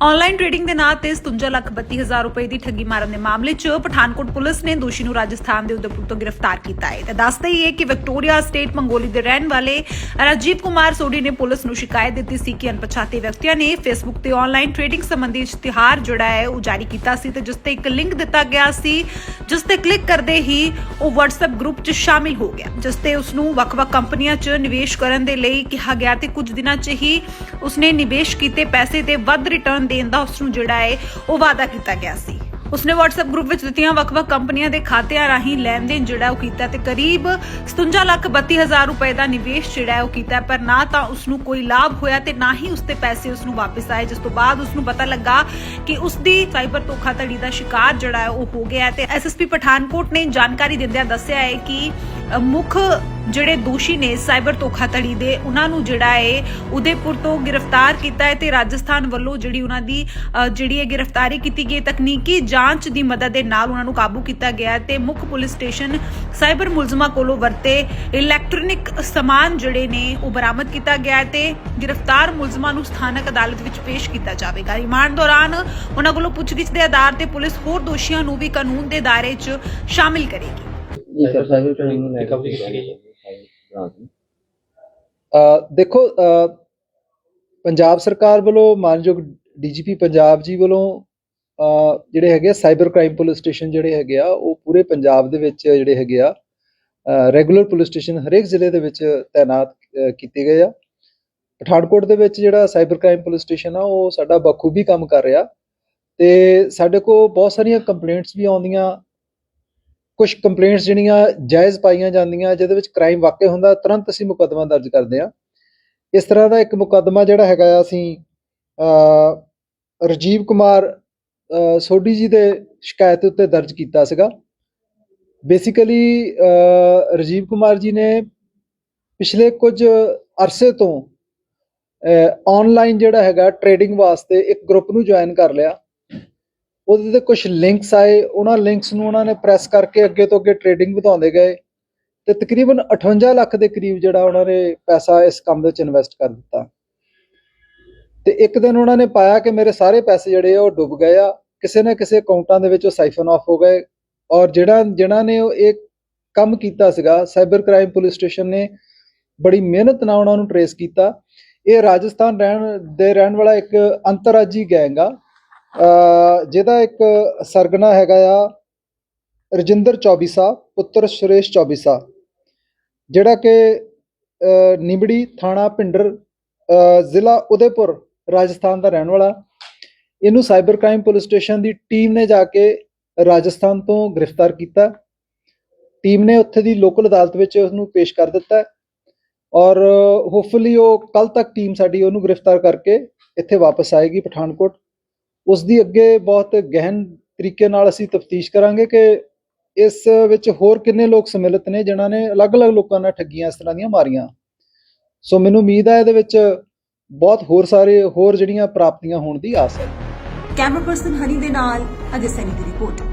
Online trading ਦੇ ਨਾਂ ਤੇ 57 ਲੱਖ 32 ਹਜ਼ਾਰ ਰੁਪਏ ਦੀ ਠੱਗੀ ਮਾਰਨ ਦੇ ਮਾਮਲੇ 'ਚ ਪਠਾਨਕੋਟ ਪੁਲਿਸ ਨੇ ਦੋਸ਼ੀ ਨੂੰ ਰਾਜਸਥਾਨ ਦੇ ਉਦੈਪੁਰ ਤੋਂ ਗ੍ਰਿਫਤਾਰ ਕੀਤਾ ਹੈ। ਤਾਂ ਦੱਸਦੇ ਹੀ ਹੈ ਕਿ ਵਿਕਟੋਰੀਆ ਸਟੇਟ ਮੰਗੋਲੀ ਦੇ ਰਹਿਣ ਵਾਲੇ ਰਾਜੀਵ ਕੁਮਾਰ ਸੋਢੀ ਨੇ ਪੁਲਿਸ ਨੂੰ ਸ਼ਿਕਾਇਤ ਦਿੱਤੀ ਸੀ ਕਿ ਅਣਪਛਾਤੇ ਵਿਅਕਤੀਆਂ ਨੇ ਫੇਸਬੁੱਕ ਤੇ ਆਨਲਾਈਨ ਟ੍ਰੇਡਿੰਗ ਸੰਬੰਧੀ ਇਸ਼ਤਿਹਾਰ ਜਿਹੜਾ ਹੈ ਉਹ ਜਾਰੀ ਕੀਤਾ ਸੀ ਤੇ ਜਿਸ ਤੇ ਇੱਕ ਲਿੰਕ ਦਿੱਤਾ ਗਿਆ ਸੀ, ਜਿਸ ਤੇ ਕਲਿੱਕ ਕਰਦੇ ਹੀ ਉਹ WhatsApp ਗਰੁੱਪ 'ਚ ਸ਼ਾਮਿਲ ਹੋ ਗਿਆ, ਜਿਸ ਤੇ ਉਸ ਨੂੰ ਵੱਖ-ਵੱਖ ਕੰਪਨੀਆਂ 'ਚ ਨਿਵੇਸ਼ ਕਰਨ ਦੇ ਲਈ ਕਿਹਾ ਗਿਆ ਤੇ ਕੁਝ ਦਿਨਾਂ 'ਚ ਹੀ ਉਸਨੇ ਨਿਵੇਸ਼ ਕੀਤੇ ਪੈਸੇ ਤੇ ਵੱਧ ਰਿਟਰਨ ਦੇਣ ਦਾ ਉਸ ਨੂੰ ਜਿਹੜਾ ਹੈ ਉਹ ਵਾਅਦਾ ਕੀਤਾ ਗਿਆ ਸੀ। ਉਸਨੇ WhatsApp ਗਰੁੱਪ ਵਿੱਚ ਦਿੱਤੀਆਂ ਵੱਖ-ਵੱਖ ਕੰਪਨੀਆਂ ਦੇ ਖਾਤਿਆਂ ਰਾਹੀਂ ਲੈਣ-ਦੇਣ ਜਿਹੜਾ ਉਹ ਕੀਤਾ ਤੇ ਕਰੀਬ 57 ਲੱਖ 32 ਹਜ਼ਾਰ ਰੁਪਏ ਦਾ ਨਿਵੇਸ਼ ਜਿਹੜਾ ਉਹ ਕੀਤਾ ਪਰ ਨਾ ਤਾਂ ਉਸ ਨੂੰ ਕੋਈ ਲਾਭ ਹੋਇਆ ਤੇ ਨਾ ਹੀ ਉਸ ਤੇ ਪੈਸੇ ਉਸ ਨੂੰ ਵਾਪਸ ਆਏ। ਜਿਸ ਤੋਂ ਬਾਅਦ ਉਸ ਨੂੰ ਪਤਾ ਲੱਗਾ ਕਿ ਉਸ ਦੀ ਸਾਈਬਰ ਧੋਖਾਧੜੀ ਦਾ ਸ਼ਿਕਾਰ ਜਿਹੜਾ ਉਹ ਹੋ ਗਿਆ ਹੈ ਤੇ ਐਸਐਸਪੀ ਪਠਾਨਕੋਟ ਨੇ ਜਾਣਕਾਰੀ ਦਿੰਦਿਆਂ ਦੱਸਿਆ ਹੈ ਕਿ ਅ, ਮੁੱਖ ਜਿਹੜੇ ਦੋਸ਼ੀ ਨੇ ਸਾਈਬਰ ਧੋਖਾਧੜੀ ਦੇ ਉਹਨਾਂ ਨੂੰ ਜਿਹੜਾ ਹੈ ਉਦੈਪੁਰ ਤੋਂ ਗ੍ਰਿਫਤਾਰ ਕੀਤਾ ਹੈ ਤੇ ਰਾਜਸਥਾਨ ਵੱਲੋਂ ਜਿਹੜੀ ਉਹਨਾਂ ਦੀ ਜਿਹੜੀ ਹੈ ਗ੍ਰਿਫਤਾਰੀ ਕੀਤੀ ਗਈ। ਤਕਨੀਕੀ ਜਾਂਚ ਦੀ ਮਦਦ ਦੇ ਨਾਲ ਉਹਨਾਂ ਨੂੰ ਕਾਬੂ ਕੀਤਾ ਗਿਆ ਤੇ ਮੁੱਖ ਪੁਲਿਸ ਸਟੇਸ਼ਨ ਸਾਈਬਰ ਮੁਲਜ਼ਮਾਂ ਕੋਲੋਂ ਵਰਤੇ ਇਲੈਕਟ੍ਰੋਨਿਕ ਸਮਾਨ ਜਿਹੜੇ ਨੇ ਉਹ ਬਰਾਮਦ ਕੀਤਾ ਗਿਆ ਤੇ ਗ੍ਰਿਫਤਾਰ ਮੁਲਜ਼ਮਾਂ ਨੂੰ ਸਥਾਨਕ ਅਦਾਲਤ ਵਿੱਚ ਪੇਸ਼ ਕੀਤਾ ਜਾਵੇਗਾ ਰਿਮਾਂਡ ਦੌਰਾਨ ਉਹਨਾਂ ਕੋਲੋਂ ਪੁੱਛਗਿੱਛ ਦੇ ਆਧਾਰ ਤੇ ਪੁਲਿਸ ਹੋਰ ਦੋਸ਼ੀਆਂ ਨੂੰ ਵੀ ਕਾਨੂੰਨ ਦੇ ਦਾਇਰੇ 'ਚ ਸ਼ਾਮਿਲ ਕਰੇਗੀ ਜੀ ਸਰ ਸਾਈਬਰ ਟ੍ਰੇਨਿੰਗ ਨੂੰ ਲੈ ਕੇ ਰਿਕਵਰੀ ਕੀਤੀ ਗਈ ਹੈ ਦੇਖੋ ਪੰਜਾਬ ਸਰਕਾਰ ਵੱਲੋਂ ਮਾਨਯੋਗ ਡੀਜੀਪੀ ਪੰਜਾਬ ਜੀ ਵੱਲੋਂ ਜਿਹੜੇ ਹੈਗੇ ਆ ਸਾਈਬਰ ਕ੍ਰਾਈਮ ਪੁਲਿਸ ਸਟੇਸ਼ਨ ਜਿਹੜੇ ਹੈਗੇ ਆ, ਉਹ ਪੂਰੇ ਪੰਜਾਬ ਦੇ ਵਿੱਚ ਜਿਹੜੇ ਹੈਗੇ ਆ ਰੈਗੂਲਰ ਪੁਲਿਸ ਸਟੇਸ਼ਨ ਹਰੇਕ ਜ਼ਿਲ੍ਹੇ ਦੇ ਵਿੱਚ ਤਾਇਨਾਤ ਕੀਤੇ ਗਏ ਆ। ਪਠਾਨਕੋਟ ਦੇ ਵਿੱਚ ਜਿਹੜਾ ਸਾਈਬਰ ਕ੍ਰਾਈਮ ਪੁਲਿਸ ਸਟੇਸ਼ਨ ਆ, ਉਹ ਸਾਡਾ ਬਖੂਬੀ ਕੰਮ ਕਰ ਰਿਹਾ ਤੇ ਸਾਡੇ ਕੋਲ ਬਹੁਤ ਸਾਰੀਆਂ ਕੰਪਲੇਂਟਸ ਵੀ ਆਉਂਦੀਆਂ। ਕੁਝ ਕੰਪਲੇਂਟਸ ਜਿਹੜੀਆਂ ਜਾਇਜ਼ ਪਾਈਆਂ ਜਾਂਦੀਆਂ, ਜਿਹਦੇ ਵਿੱਚ ਕ੍ਰਾਈਮ ਵਾਕਿਆ ਹੁੰਦਾ, ਤੁਰੰਤ ਅਸੀਂ ਮੁਕੱਦਮਾ ਦਰਜ ਕਰਦੇ ਹਾਂ। ਇਸ ਤਰ੍ਹਾਂ ਦਾ ਇੱਕ ਮੁਕੱਦਮਾ ਜਿਹੜਾ ਹੈਗਾ ਆ, ਅਸੀਂ ਅ ਰਜੀਵ ਕੁਮਾਰ ਸੋਢੀ ਜੀ ਦੇ ਸ਼ਿਕਾਇਤ ਉੱਤੇ ਦਰਜ ਕੀਤਾ ਸੀਗਾ। ਬੇਸਿਕਲੀ ਰਜੀਵ ਕੁਮਾਰ ਜੀ ਨੇ ਪਿਛਲੇ ਕੁਝ ਅਰਸੇ ਤੋਂ ਆਨਲਾਈਨ ਜਿਹੜਾ ਹੈਗਾ ਟ੍ਰੇਡਿੰਗ ਵਾਸਤੇ ਇੱਕ ਗਰੁੱਪ ਨੂੰ ਜੁਆਇਨ ਕਰ ਲਿਆ। ਉਹਦੇ ਤੇ ਕੁਝ ਲਿੰਕਸ ਆਏ, ਉਹਨਾਂ ਲਿੰਕਸ ਨੂੰ ਉਹਨਾਂ ਨੇ ਪ੍ਰੈਸ ਕਰਕੇ ਅੱਗੇ ਤੋਂ ਅੱਗੇ ਟ੍ਰੇਡਿੰਗ ਵਧਾਉਂਦੇ ਗਏ ਤੇ ਤਕਰੀਬਨ 58 ਲੱਖ ਦੇ ਕਰੀਬ ਜਿਹੜਾ ਉਹਨਾਂ ਨੇ ਪੈਸਾ ਇਸ ਕੰਮ ਵਿੱਚ ਇਨਵੈਸਟ ਕਰ ਦਿੱਤਾ। ਤੇ ਇੱਕ ਦਿਨ ਉਹਨਾਂ ਨੇ ਪਾਇਆ ਕਿ ਮੇਰੇ ਸਾਰੇ ਪੈਸੇ ਜਿਹੜੇ ਆ ਉਹ ਡੁੱਬ ਗਏ ਆ, ਕਿਸੇ ਨਾ ਕਿਸੇ ਅਕਾਊਂਟਾਂ ਦੇ ਵਿੱਚ ਉਹ ਸਾਈਫਨ ਆਫ ਹੋ ਗਏ ਔਰ ਜਿਹੜਾ ਜਿਹਨਾਂ ਨੇ ਉਹ ਇਹ ਕੰਮ ਕੀਤਾ ਸੀਗਾ ਸਾਈਬਰ ਕ੍ਰਾਈਮ ਪੁਲਿਸ ਸਟੇਸ਼ਨ ਨੇ ਬੜੀ ਮਿਹਨਤ ਨਾਲ ਉਹਨਾਂ ਨੂੰ ਟਰੇਸ ਕੀਤਾ। ਇਹ ਰਾਜਸਥਾਨ ਰਹਿਣ, ਦੇ ਰਹਿਣ ਵਾਲਾ ਇੱਕ ਅੰਤਰਰਾਜੀ ਗੈਂਗ ਆ। ਜਿਹਦਾ ਇੱਕ ਸਰਗਨਾ ਹੈਗਾ ਆ ਰਜਿੰਦਰ ਚੌਬੀਸਾ ਪੁੱਤਰ ਸੁਰੇਸ਼ ਚੌਬੀਸਾ ਜਿਹੜਾ ਕਿ ਅ, ਨਿਬੜੀ ਥਾਣਾ ਭਿੰਡਰ ਜ਼ਿਲ੍ਹਾ ਉਦੈਪੁਰ ਰਾਜਸਥਾਨ ਦਾ ਰਹਿਣ ਵਾਲਾ। ਇਹਨੂੰ ਸਾਈਬਰ ਕ੍ਰਾਈਮ ਪੁਲਿਸ ਸਟੇਸ਼ਨ ਦੀ ਟੀਮ ਨੇ ਜਾ ਕੇ ਰਾਜਸਥਾਨ ਤੋਂ ਗ੍ਰਿਫਤਾਰ ਕੀਤਾ। ਟੀਮ ਨੇ ਉੱਥੇ ਦੀ ਲੋਕਲ ਅਦਾਲਤ ਵਿੱਚ ਉਸਨੂੰ ਪੇਸ਼ ਕਰ ਦਿੱਤਾ। ਔਰ ਹੋਪਫੁਲੀ ਉਹ ਕੱਲ ਤੱਕ ਟੀਮ ਸਾਡੀ ਉਹਨੂੰ ਗ੍ਰਿਫਤਾਰ ਕਰਕੇ ਇੱਥੇ ਵਾਪਸ ਆਏਗੀ ਪਠਾਨਕੋਟ। ਉਸ ਦੀ ਅੱਗੇ ਬਹੁਤ ਗਹਿਨ ਤਰੀਕੇ ਨਾਲ ਅਸੀਂ ਤਫਤੀਸ਼ ਕਰਾਂਗੇ ਕਿ ਇਸ ਵਿੱਚ ਹੋਰ ਕਿੰਨੇ ਲੋਕ ਸਮਿਲਿਤ ਨੇ ਜਿਨ੍ਹਾਂ ਨੇ ਅਲੱਗ-ਅਲੱਗ ਲੋਕਾਂ ਨਾਲ ਠੱਗੀਆਂ ਇਸ ਤਰ੍ਹਾਂ ਦੀਆਂ ਮਾਰੀਆਂ। ਸੋ ਮੈਨੂੰ ਉਮੀਦ ਹੈ ਇਹਦੇ ਵਿੱਚ ਬਹੁਤ ਹੋਰ ਸਾਰੇ ਹੋਰ ਜਿਹੜੀਆਂ ਪ੍ਰਾਪਤੀਆਂ ਹੋਣ ਦੀ ਆਸ ਹੈ। ਕੈਮਰਾ ਪਰਸਨ ਹਨੀ ਦੇ ਨਾਲ ਅਜੇ ਸੈਨੀ ਦੀ ਰਿਪੋਰਟ।